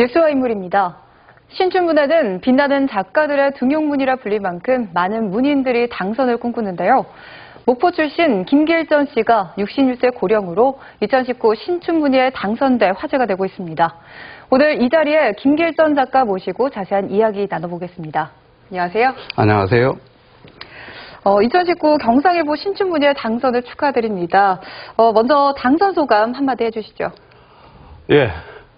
뉴스와 인물입니다. 신춘문예는 빛나는 작가들의 등용문이라 불릴 만큼 많은 문인들이 당선을 꿈꾸는데요. 목포 출신 김길전 씨가 66세 고령으로 2019 신춘문예에 당선돼 화제가 되고 있습니다. 오늘 이 자리에 김길전 작가 모시고 자세한 이야기 나눠보겠습니다. 안녕하세요. 안녕하세요. 어, 2019 경상일보 신춘문예 당선을 축하드립니다. 어, 먼저 당선 소감 한마디 해주시죠. 예,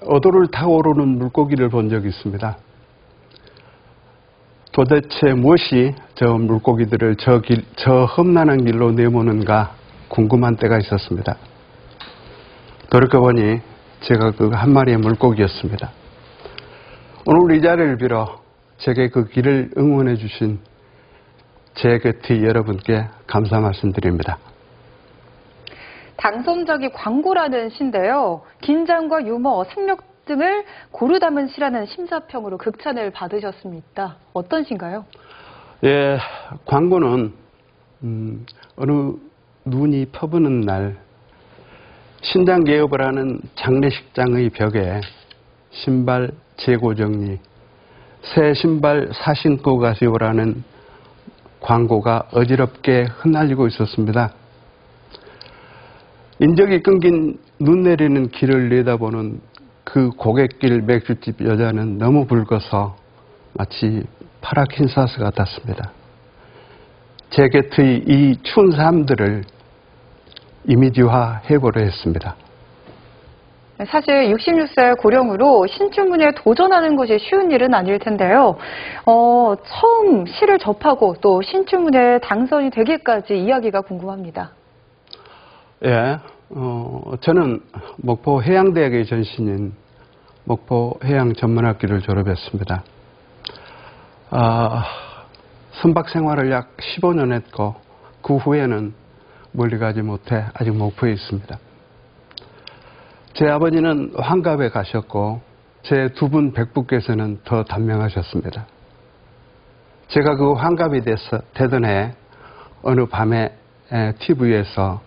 어도를 타고 오르는 물고기를 본 적이 있습니다. 도대체 무엇이 저 물고기들을 저, 길, 저 험난한 길로 내모는가 궁금한 때가 있었습니다. 돌이켜보니 제가 그 한 마리의 물고기였습니다. 오늘 이 자리를 빌어 제게 그 길을 응원해 주신 제 곁의 여러분께 감사 말씀드립니다. 당선작이 광고라는 시인데요. 긴장과 유머, 생력 등을 고루 담은 시라는 심사평으로 극찬을 받으셨습니다. 어떤 시인가요? 예, 광고는 음, 어느 눈이 퍼부는 날 신장 개업을 하는 장례식장의 벽에 신발 재고 정리, 새 신발 사신고 가시오라는 광고가 어지럽게 흩날리고 있었습니다. 인적이 끊긴 눈 내리는 길을 내다보는 그 고갯길 맥주집 여자는 너무 붉어서 마치 파라킨 사스 같았습니다. 제 곁의 이 추운 삶들을 이미지화 해보려 했습니다. 사실 66세 고령으로 신춘문예에 도전하는 것이 쉬운 일은 아닐 텐데요. 어, 처음 시를 접하고 또 신춘문예에 당선이 되기까지 이야기가 궁금합니다. 예, 어, 저는 목포 해양대학의 전신인 목포 해양 전문학교를 졸업했습니다. 아, 선박 생활을 약 15년 했고 그 후에는 멀리 가지 못해 아직 목포에 있습니다. 제 아버지는 환갑에 가셨고 제 두 분 백부께서는 더 단명하셨습니다. 제가 그 환갑이 돼서 되던 해 어느 밤에 TV에서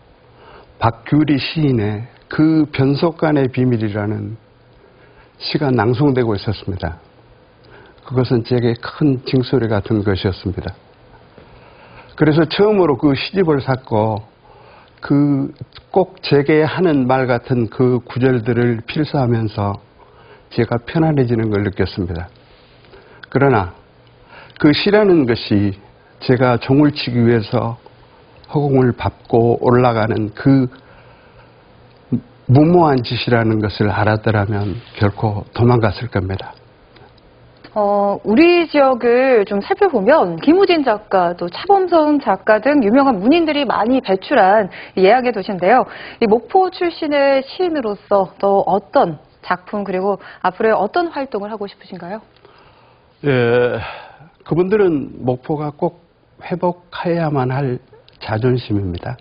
박규리 시인의 그 변속간의 비밀이라는 시가 낭송되고 있었습니다. 그것은 제게 큰 징소리 같은 것이었습니다. 그래서 처음으로 그 시집을 샀고 그 꼭 제게 하는 말 같은 그 구절들을 필사하면서 제가 편안해지는 걸 느꼈습니다. 그러나 그 시라는 것이 제가 종을 치기 위해서 허공을 밟고 올라가는 그 무모한 짓이라는 것을 알았더라면 결코 도망갔을 겁니다. 어, 우리 지역을 좀 살펴보면 김우진 작가, 또 차범선 작가 등 유명한 문인들이 많이 배출한 예약의 도시인데요. 이 목포 출신의 시인으로서 또 어떤 작품 그리고 앞으로의 어떤 활동을 하고 싶으신가요? 예, 그분들은 목포가 꼭 회복해야만 할 자존심입니다.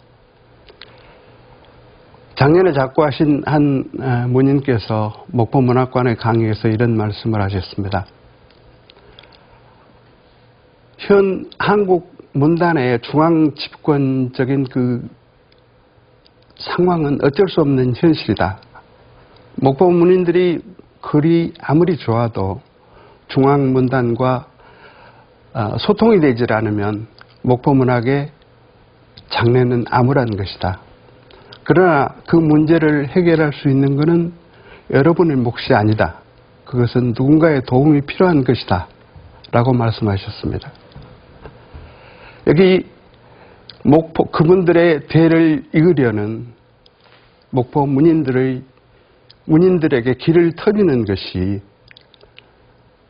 작년에 작고하신 한 문인께서 목포문학관의 강의에서 이런 말씀을 하셨습니다. 현 한국 문단의 중앙 집권적인 그 상황은 어쩔 수 없는 현실이다. 목포 문인들이 글이 아무리 좋아도 중앙 문단과 어, 소통이 되질 않으면 목포 문학의 장래는 암울한 것이다. 그러나 그 문제를 해결할 수 있는 것은 여러분의 몫이 아니다. 그것은 누군가의 도움이 필요한 것이다. 라고 말씀하셨습니다. 여기 목포, 그분들의 대를 이으려는 목포 문인들의, 문인들에게 길을 터리는 것이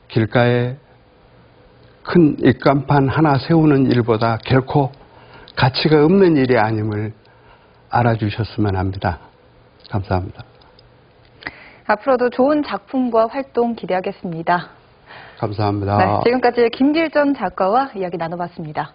길가에 큰 입간판 하나 세우는 일보다 결코 가치가 없는 일이 아님을 알아주셨으면 합니다. 감사합니다. 앞으로도 좋은 작품과 활동 기대하겠습니다. 감사합니다. 네, 지금까지 김길전 작가와 이야기 나눠봤습니다.